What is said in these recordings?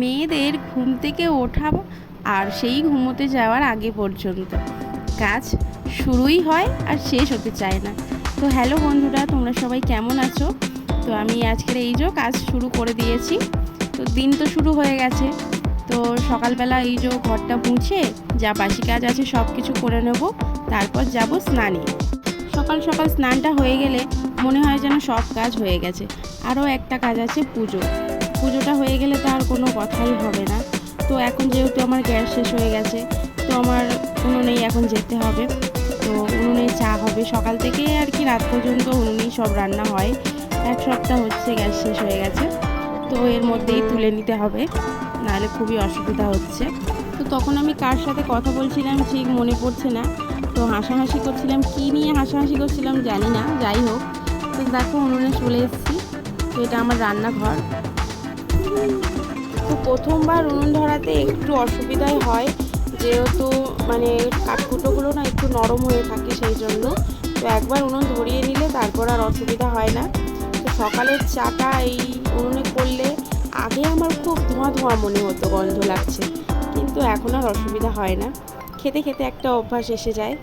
মেয়েদের ঘুম থেকে ওঠা আর সেই ঘুমোতে যাওয়ার আগে পর্যন্ত। কাজ শুরুই হয় আর শেষ হতে চায় না। তো হ্যালো বন্ধুরা, তোমরা সবাই কেমন আছো? তো আমি আজকের এই যে কাজ শুরু করে দিয়েছি। তো দিন তো শুরু হয়ে গেছে। তো সকালবেলা এই যে ঘরটা মুছে, যা বাসি কাজ আছে সব কিছু করে নেব। তারপর যাব স্নানে। সকাল সকাল স্নানটা হয়ে গেলে মনে হয় যেন সব কাজ হয়ে গেছে। আরও একটা কাজ আছে পুজো। পুজোটা হয়ে গেলে তো আর কোনো কথাই হবে না। তো এখন যেহেতু আমার গ্যাস শেষ হয়ে গেছে, তো আমার উনুনেই এখন যেতে হবে। তো উনুনে চা হবে। সকাল থেকে আর কি রাত পর্যন্ত উনুনেই সব রান্না হয়। এক সপ্তাহ হচ্ছে গ্যাস শেষ হয়ে গেছে। তো এর মধ্যেই তুলে নিতে হবে। নাহলে খুবই অসুবিধা হচ্ছে। তো তখন আমি কার সাথে কথা বলছিলাম ঠিক মনে পড়ছে না। তো হাসাহাসি করছিলাম, কী নিয়ে হাসাহাসি করছিলাম জানি না, যাই হোক। তো দেখো উনুনে চলে এসেছি। তো এটা আমার রান্নাঘর। তো প্রথমবার উনুন ধরাতে একটু অসুবিধাই হয়। যেহেতু মানে কাঠকুটোগুলো না একটু নরম হয়ে থাকে সেই জন্য। তো একবার উনুন ধরিয়ে নিলে তারপর আর অসুবিধা হয় না। তো সকালের চাটা এই উনুনে করলে আগে আমার খুব ধোঁয়া ধোঁয়া মনে হতো, গন্ধ লাগছে। কিন্তু এখন আর অসুবিধা হয় না। খেতে খেতে একটা অভ্যাস এসে যায়।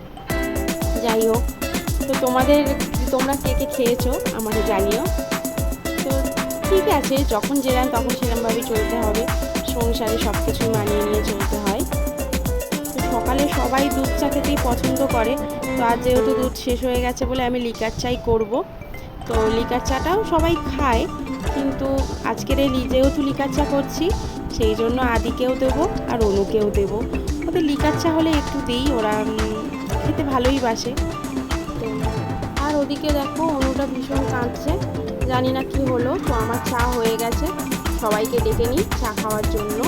যাই হোক, তো তোমাদের, তোমরা কে কে খেয়েছো আমাকে জানিও। ঠিক আছে, যখন যেরাম তখন সেরকমভাবেই চলতে হবে। সংসারে সব কিছু মানিয়ে নিয়ে চলতে হয়। তো সকালে সবাই দুধ চা খেতেই পছন্দ করে। তো আজ যেহেতু দুধ শেষ হয়ে গেছে বলে আমি লিকার চাই করব। তো লিকার চাটাও সবাই খায়, কিন্তু আজকের এই যেহেতু লিকার চা করছি, সেই জন্য আদিকেও দেবো আর অনুকেও দেবো। ওদের লিকার চা হলে একটু দিই, ওরা খেতে ভালোই বাসে। তো, আর ওদিকে দেখো, অনুটা ভীষণ কাঁদছে। জানি না কি হলো তো আমার চা হয়ে গেছে। সবাইকে ডেকে নিই চা খাওয়ার জন্য।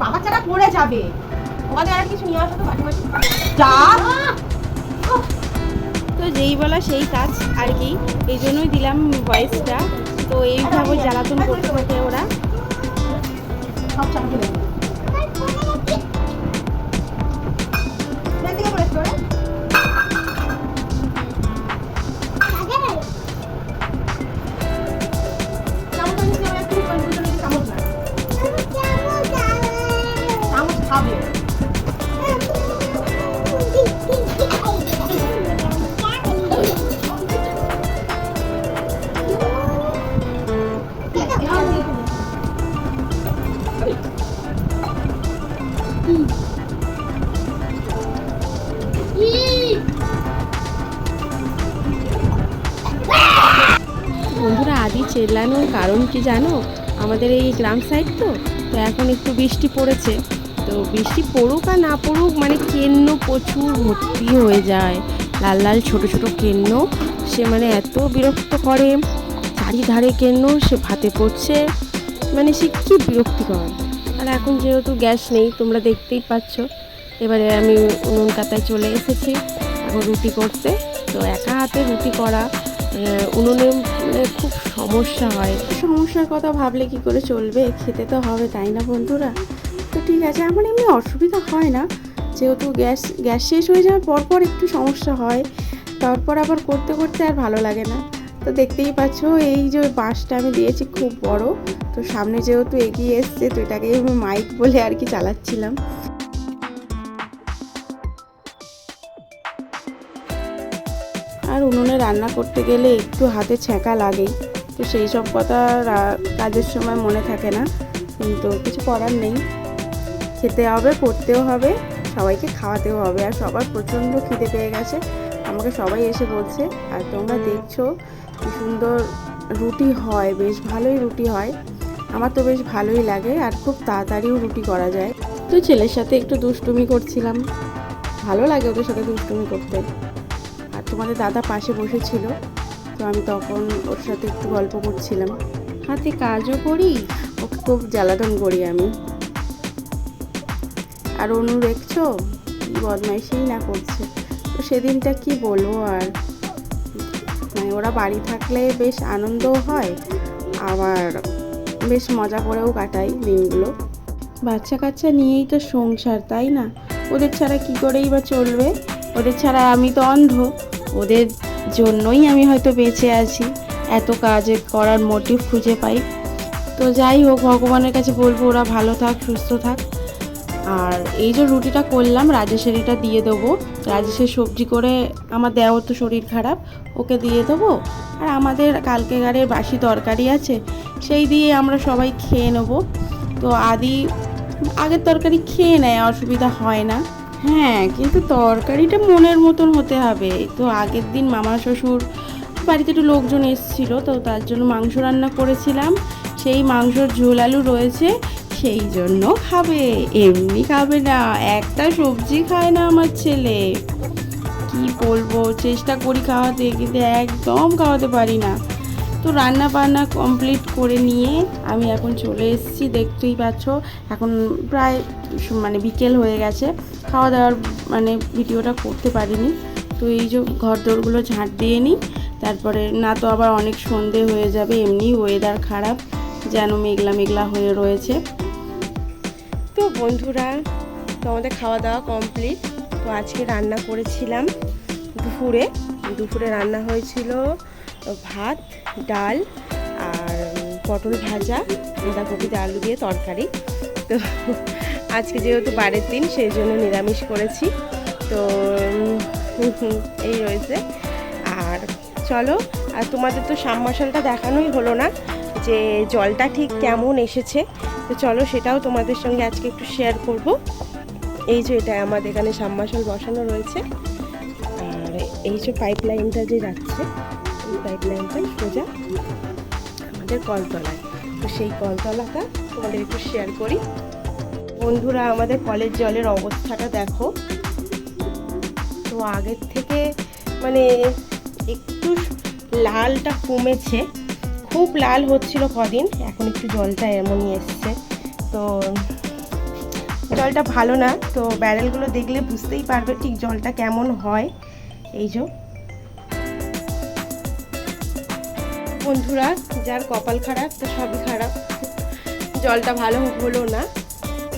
বাবা চারা পড়ে যাবে। ওখানে আর কিছু নিয়ে আসো তো বাটি বাটি যা। তো যেই বলা সেই কাজ আর কি, এই জন্যই দিলাম ভয়েসটা তো এইভাবে জ্বালাতন করতে থাকে ওরা চেল্লানোর কারণ কি জানো? আমাদের এই গ্রাম সাইড তো তো এখন একটু বৃষ্টি পড়েছে। তো বৃষ্টি পড়ুক আর না পড়ুক মানে কেন্ন প্রচুর ভর্তি হয়ে যায়। লাল লাল ছোট ছোট কেন্ন, সে মানে এত বিরক্ত করে। চারিধারে কেন্ন, সে ভাতে পড়ছে। মানে সে কী বিরক্তিকর। আর এখন যেহেতু গ্যাস নেই, তোমরা দেখতেই পাচ্ছ। এবারে আমি উনুন কাতায় চলে এসেছি। এখন রুটি করতে। তো একা হাতে রুটি করা উনুনে মানে খুব সমস্যা হয়। সমস্যার কথা ভাবলে কি করে চলবে? খেতে তো হবে, তাই না বন্ধুরা? তো ঠিক আছে, আমার এমনি অসুবিধা হয় না। যেহেতু গ্যাস গ্যাস শেষ হয়ে যাওয়ার পর পর একটু সমস্যা হয়। তারপর আবার করতে করতে আর ভালো লাগে না। তো দেখতেই পাচ্ছ, এই যে বাঁশটা আমি দিয়েছি খুব বড়। তো সামনে যেহেতু এগিয়ে এসছে, তো এটাকে আমি মাইক বলে আর কি চালাচ্ছিলাম। আর উনুনে রান্না করতে গেলে একটু হাতে ছ্যাঁকা লাগেই। তো সেই সব কথা কাজের সময় মনে থাকে না। কিন্তু কিছু করার নেই। খেতে হবে করতেও হবে, সবাইকে খাওয়াতেও হবে। আর সবার প্রচণ্ড খিদে পেয়ে গেছে। আমাকে সবাই এসে বলছে, আর তোমরা দেখছ কি সুন্দর রুটি হয়, বেশ ভালোই রুটি হয়। আমার তো বেশ ভালোই লাগে আর খুব তাড়াতাড়িও রুটি করা যায়। তো ছেলের সাথে একটু দুষ্টুমি করছিলাম। ভালো লাগে ওদের সাথে দুষ্টুমি করতে। আর তোমাদের দাদা পাশে বসেছিল। তো আমি তখন ওর সাথে একটু গল্প করছিলাম। হাতে কাজও করি ওকে খুব জ্বালাতন করি আমি। আর অনু দেখছ? বদমাইশিই না করছে। তো সেদিনটা কি বলব আর? মানে ওরা বাড়ি থাকলে বেশ আনন্দও হয়, আবার বেশ মজা করেও কাটাই দিনগুলো। বাচ্চা কাচ্চা নিয়েই তো সংসার, তাই না? ওদের ছাড়া কি করেই বা চলবে? ওদের ছাড়া আমি তো অন্ধ। ওদের জন্যই আমি হয়তো বেঁচে আছি। এত কাজ করার মোটিভ খুঁজে পাই। তো যাই হোক, ভগবানের কাছে বলব ওরা ভালো থাক, সুস্থ থাক। আর এই যে রুটিটা করলাম রাজেশের এটা দিয়ে দেবো। রাজেশের সবজি করে আমার দেওয়ার তো শরীর খারাপ, ওকে দিয়ে দেবো। আর আমাদের কালকে গাড়ির বাসি তরকারি আছে, সেই দিয়ে আমরা সবাই খেয়ে নেব। তো আদি আগের তরকারি খেয়ে নেয়, অসুবিধা হয় না। হ্যাঁ কিন্তু তরকারিটা মনের মতন হতে হবে। তো আগের দিন মামা শ্বশুর বাড়িতে একটু লোকজন এসেছিল, তো তার জন্য মাংস রান্না করেছিলাম। সেই মাংসর ঝোল আলু রয়েছে, সেই জন্য খাবে, এমনি খাবে না। একটা সবজি খায় না আমার ছেলে। কি বলব, চেষ্টা করি খাওয়াতে, কিন্তু একদম খাওয়াতে পারি না। তো রান্না বান্না কমপ্লিট করে নিয়ে আমি এখন চলে এসেছি, দেখতেই পাচ্ছ। এখন প্রায় মানে বিকেল হয়ে গেছে। খাওয়া দাওয়ার মানে ভিডিওটা করতে পারিনি। তো এই যে ঘর দোরগুলো ঝাঁট দিয়ে নিই, তারপরে না তো আবার অনেক সন্ধে হয়ে যাবে, এমনি ওয়েদার খারাপ, যেন মেঘলা মেঘলা হয়ে রয়েছে। তো বন্ধুরা তো আমাদের খাওয়া দাওয়া কমপ্লিট তো আজকে রান্না করেছিলাম দুপুরে। দুপুরে রান্না হয়েছিল ভাত ডাল আর পটল ভাজা বাঁধাকপিতে আলু দিয়ে তরকারি। তো আজকে যেহেতু বারের দিন, সেই জন্য নিরামিষ করেছি। তো এই রয়েছে। আর চলো, আর তোমাদের তো সাবমার্শালটা দেখানোই হলো না যে জলটা ঠিক কেমন এসেছে। তো চলো, সেটাও তোমাদের সঙ্গে আজকে একটু শেয়ার করব। এই যে এটা আমাদের এখানে সাবমার্শাল বসানো রয়েছে। আর এই যে পাইপ লাইনটা যে যাচ্ছে লাইনটা সোজা আমাদের কলতলায় তো সেই কলতলাটা তোমাদের একটু শেয়ার করি। বন্ধুরা, আমাদের কলের জলের অবস্থাটা দেখো। তো আগের থেকে মানে একটু লালটা কমেছে। খুব লাল হচ্ছিল কদিন, এখন একটু জলটা এমনই এসছে। তো জলটা ভালো না, তো ব্যারেলগুলো দেখলে বুঝতেই পারবে ঠিক জলটা কেমন হয়। এই যে। বন্ধুরা, যার কপাল খারাপ তো সবই খারাপ। জলটা ভালো হলো না।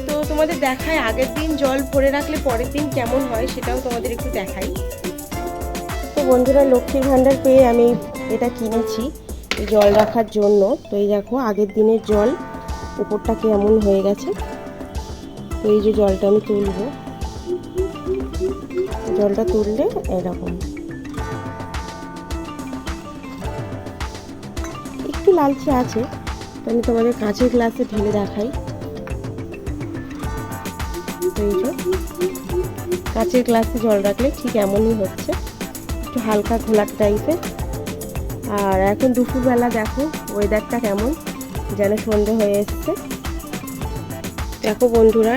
তো তোমাদের দেখায় আগের দিন জল ভরে রাখলে পরের দিন কেমন হয় সেটাও তোমাদের একটু দেখাই। তো বন্ধুরা, লক্ষ্মীর ভাণ্ডার পেয়ে আমি এটা কিনেছি জল রাখার জন্য। তো এই দেখো, আগের দিনের জল উপরটা কেমন হয়ে গেছে। তো এই যে জলটা আমি তুলবো। জলটা তুললে এরকম। একটু লালচে আছে আমি তোমাদের কাঁচের গ্লাসে ঢেলে দেখাই। কাঁচের গ্লাসে জল রাখলে ঠিক এমনই হচ্ছে, একটু হালকা ঘোলাট টাইপের আর এখন দুপুরবেলা দেখো ওয়েদারটা কেমন, যেন সন্ধে হয়ে এসছে। দেখো বন্ধুরা,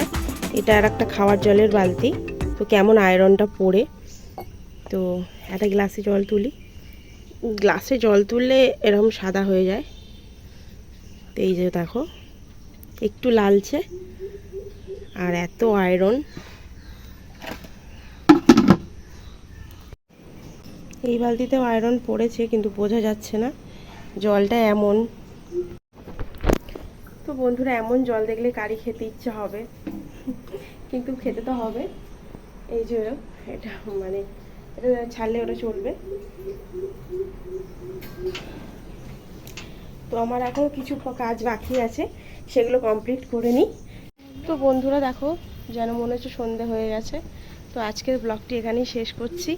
এটা আর একটা খাওয়ার জলের বালতি, তো কেমন আয়রনটা পড়ে। তো একটা গ্লাসে জল তুলি। গ্লাসে জল তুললে এরকম সাদা হয়ে যায়। তো এই যে দেখো, একটু লালচে আর এত আয়রন এই বালতিতেও আয়রন পড়েছে কিন্তু বোঝা যাচ্ছে না জলটা এমন। তো বন্ধুরা, এমন জল দেখলে কারি খেতে ইচ্ছে হবে। কিন্তু খেতে তো হবে। এই যে এটা মানে এটা ছাড়লে ওটা চলবে। তো আমার এখনও কিছু কাজ বাকি আছে, সেগুলো কমপ্লিট করে নিই। তো বন্ধুরা দেখো, যেন মনে হচ্ছে সন্ধে হয়ে গেছে। তো আজকের ব্লগটি এখানেই শেষ করছি।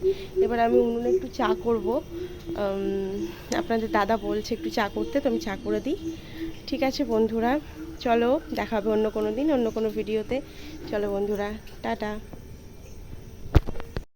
এবার আমি উনুনে একটু চা করব। আপনাদের দাদা বলছে একটু চা করতে, তো আমি চা করে দিই। ঠিক আছে বন্ধুরা, চলো দেখা হবে অন্য কোনো দিন, অন্য কোনো ভিডিওতে চলো বন্ধুরা, টাটা।